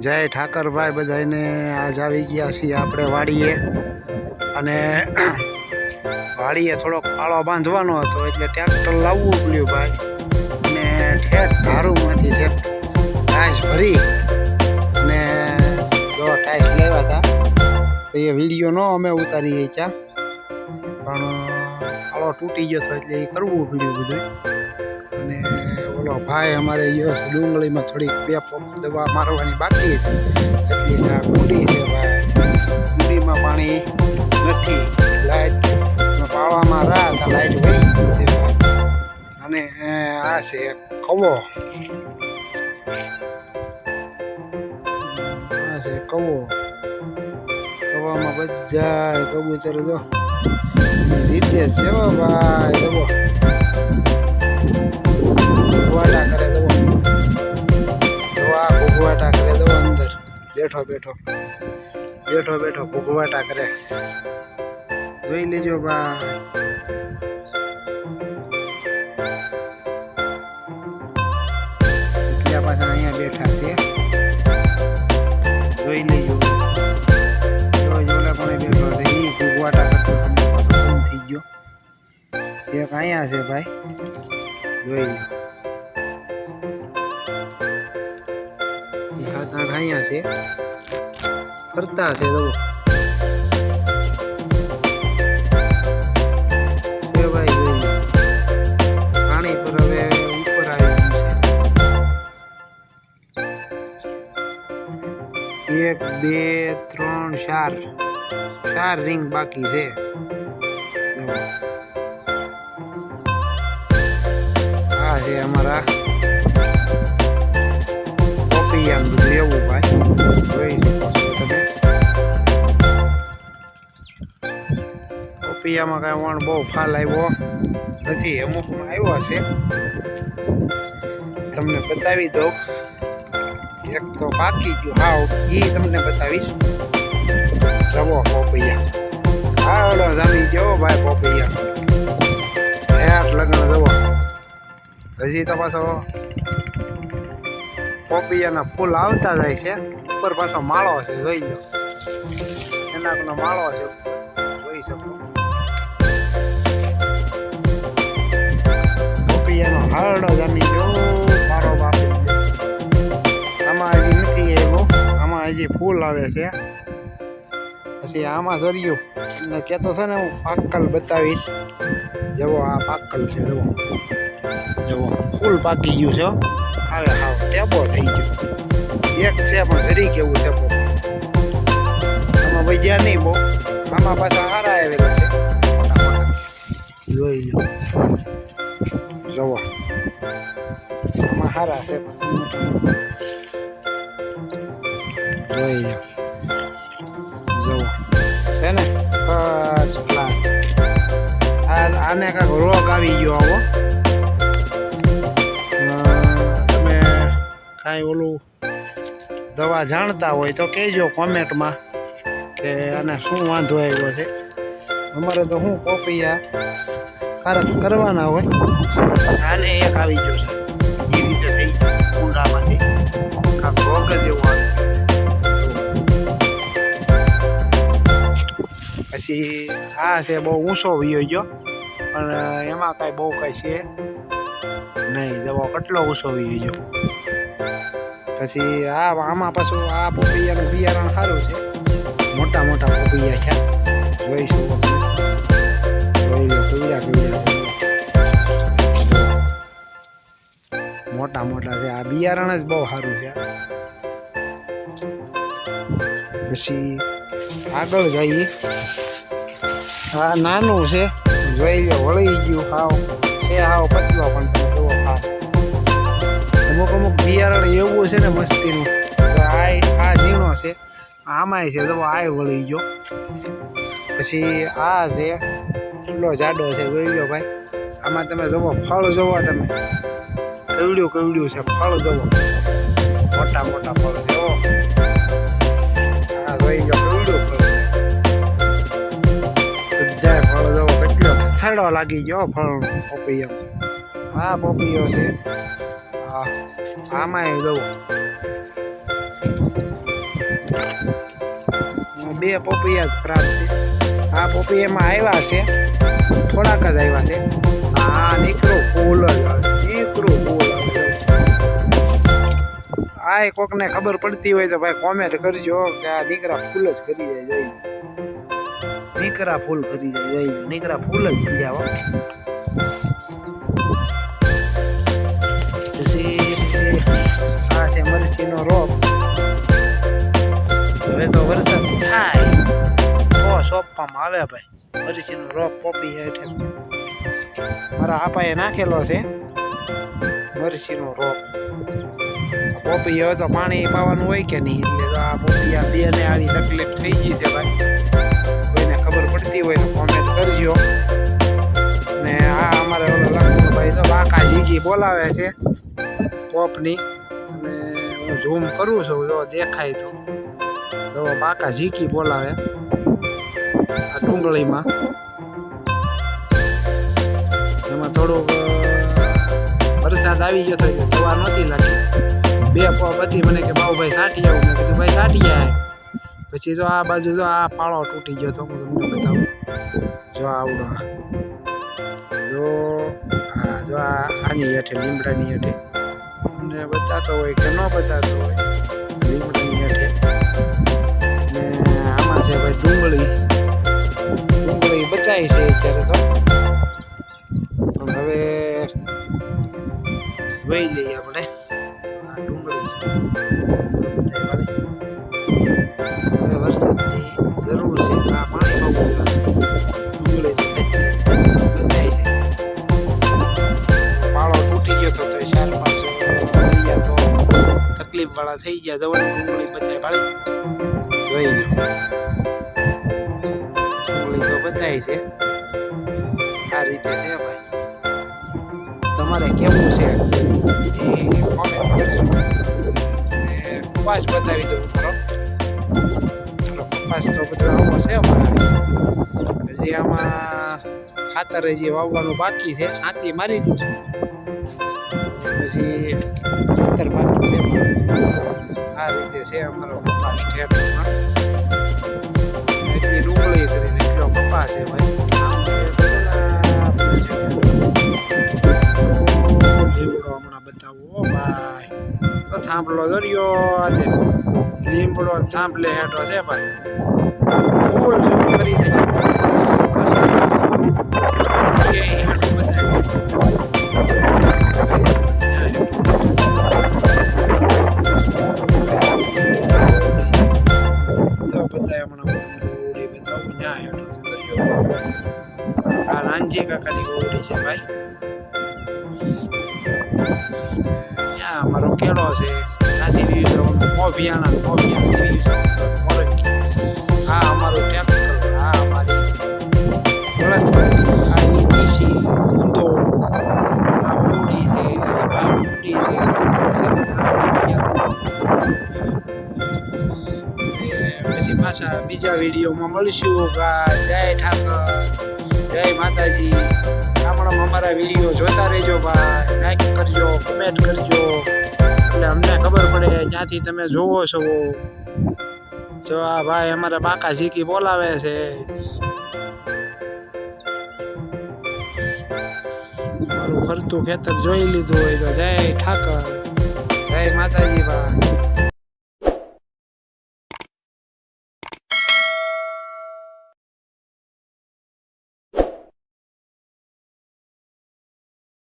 જય ઠાકરભાઈ બધાને આજ આવી ગયા છીએ આપણે વાડીએ. અને વાડીએ થોડોક પાળો બાંધવાનો હતો, એટલે ટ્રેક્ટર લાવવું પડ્યું ભાઈ. અને ઠેઠ ધારુમાંથી ટાઈસ ભરી અને જો ટાઈસ લેવા હતા, તો એ વીડિયો ન અમે ઉતારીએ ક્યાં. પણ પાળો તૂટી ગયો હતો એટલે એ કરવું પડ્યું બધું અને ઓલો ભાઈ, અમારે યસ ડુંગળીમાં થોડીક બે પંપ દવા મારવાની બાકી હતી એટલે આ કુંડી છે, ભાઈ. કુંડીમાં પાણી નથી. લાઈટ પાવામાં રાત લાઇટ વહી. અને આ છે કવો. આ છે કવો. કવામાં બધા કબૂતર જો. જીતે છે ભાઈ. જવો ભૂગવાટા કરે દો આ ભૂગવાટા કરે દો અંદર. બેઠો બેઠો. બેઠો બેઠો ભૂગવાટા કરે જોઈ લેજો બા. પાછા અહીંયા બેઠા છે. જોઈ લેજો. જોલે પણ બેઠો છે. એ ભૂગવાટા થઈ ગયો. એક અહીંયા છે ભાઈ. જોઈ લો. એ અહીંયા છે. ફરતા છે પાણી આવ્યું એક, બે, ત્રણ, ચાર. ચાર રિંગ બાકી છે. હા છે અમારા પોપિયાનું બધું એવું ભાઈ જોઈ કાંઈ વણ બહુ ફાલ આવ્યો નથી અમુકમાં આવ્યો છે તમને બતાવી દઉં એક તો બાકી ગયું હાવ એ તમને બતાવીશ જવો પોપૈયા હા ઓલો જામી જવો ભાઈ પોપૈયા હેઠ લગ્ન જવો હજી તો પાછો પોપિયાના ફૂલ આવતા જાય છે. ઉપર પાછો માળો છે, જોઈ લો. એનાકનો માળો છે, જોઈ શકો. પોપિયાનો હારડો જમી ગયો મારો બાપી આમાં હજી નથી આવ્યો આમાં હજી ફૂલ આવે છે. પછી આમાં જર્યું ને કહેતો છે ને, હું પાક્કલ બતાવીશ. જેવો આ પાક્કલ છે, જવો. જવો ફૂલ પાકી ગયું છે હો. આવે હાવ. ટેબો થઈ ગયો. એક છે પણ જરી કેવું છે આમાં વૈજ્યા નહીં બહુ. આમાં પાછા હારા આવેલા છે. જોઈ લો. જવો આમાં હારા છે. જોઈ લો. જવો છે ને? ફર્સ્ટ ક્લાસ આને કાંઈક રોગ આવી ગયો આવો. કાંઈ ઓલું દવા જાણતા હોય તો કહેજો કોમેન્ટમાં કે આને શું વાંધો આવ્યો છે. અમારે તો શું કોપિયા કારક કરવાના હોય. આને એક આવી ગયો છે. એ રીતે થઈ કુંડામાંથી. પછી આ છે બહુ ઊંચો વિયો ગયો. પણ એમાં કાંઈ બહુ કાંઈ છે નહીં. દવા કેટલો ઊંચો વિયો ગયો. પછી આ આમાં પાછું આ પોપૈયાનું બિયારણ સારું છે. મોટા મોટા પોપૈયા છે. જોઈ શકો તમે જોઈ લો કેવડા મોટા મોટા છે. આ બિયારણ જ બહુ સારું છે. પછી આગળ જઈએ. આ નાનું છે. જોઈ લો, વળી ગયું હાવ. છે હાવ પતલો પણ અમુક અમુક બિયારણ એવું છે ને મસ્તીનું તો આ આ ઝીણો છે આમાંય છે તો આ વળી ગયો પછી આ છે એટલો જાડો છે જોઈ લો ભાઈ આમાં તમે જુઓ ફળ જોવો તમે કવડ્યું કવડ્યું છે ફળ જુઓ મોટા મોટા ફળ છે ઓ આ જોઈ લો કવડ્યું ફળ છે બધાય ફળ જુઓ કેટલો થથડો લાગી ગયો ફળ પોપૈયો આ પોપૈયો છે હા આમાં જુઓ બે પોપૈયા જ ખરાબ છે. આ પોપૈયામાં આવ્યા છે. થોડાક જ આવ્યા છે. આ નીકળો ફૂલ જ નીકળો ફૂલ આ કોકને ખબર પડતી હોય તો ભાઈ કોમેન્ટ કરજો કે આ દીકરા ફૂલ જ કરી જાય જોઈ લો. ફૂલ કરી જાય જોઈ લો. ફૂલ જ કરી જાવ મરચીનો રોપ હવે તો વરસાદ થાય. તો સોંપવામાં આવે ભાઈ? મરચીનો રોપ પોપી હેઠે. મારા આપાએ નાખેલો છે. મરચીનો રોપ પોપી હવે તો પાણી પાવાનું હોય કે નહીં? એટલે આ પોપિયા બે ને આવી તકલીફ થઈ ગઈ છે ભાઈ. કોઈને ખબર પડતી હોય તો કોમેન્ટ કરજો. ને આ અમારે ઓલો ભાઈ તો બાકા જીગી બોલાવે છે. પોપની અને હું ઝૂમ કરું છું, જો દેખાય તો. તો બાકા ઝીકી બોલાવે આ ડુંગળીમાં. એમાં થોડુંક વરસાદ આવી ગયો તો જોવા નહોતી લાગી બે પોપ હતી, મને કે બાબુભાઈ સાટી આવું. મેં કીધું, ભાઈ સાટી જાય પછી જો આ બાજુ જો આ પાળો તૂટી ગયો તો હું તમને બતાવું. જો આવડો જો હા જો આની હેઠે, લીમડાની હેઠે. તમને બતાતો હોય કે ન બતાતો હોય. થઈ ગયા. જવાની ડુંગળી બધાય વાળી જોઈ લો ડુંગળી તો બધાય છે. આ રીતે છે ભાઈ. તમારે કેવું છે? કપાસ બતાવી દઉં મારો કપાસ તો બધો આવો છે હજી આમાં ખાતર હજી વાવવાનું બાકી છે. હાથી મારી દીધું. પછી ખાતર બાકી છે આ રીતે છે અમારો પપ્પા સ્ટેટમાં એટલી ડુંગળી કરીને એટલો પપ્પા છે ભાઈ. હમણાં બતાવું ભાઈ. તો થાંભલો દોર્યો આજે. લીમડો થાંભલે હેઠો છે ભાઈ. વિડીયોમાં મળશું. જય ઠાકર. જય માતાજી. હમણાં અમારા વીડિયો જોતા રહેજો ભાઈ. લાઈક કરજો કમેન્ટ કરજો. એટલે અમને ખબર પડે જ્યાંથી તમે જોવો છો. જો આ ભાઈ અમારા બાકા શીખી બોલાવે છે. મારું ફરતું ખેતર જોઈ લીધું હોય તો જય ઠાકર. જય માતાજી ભાઈ.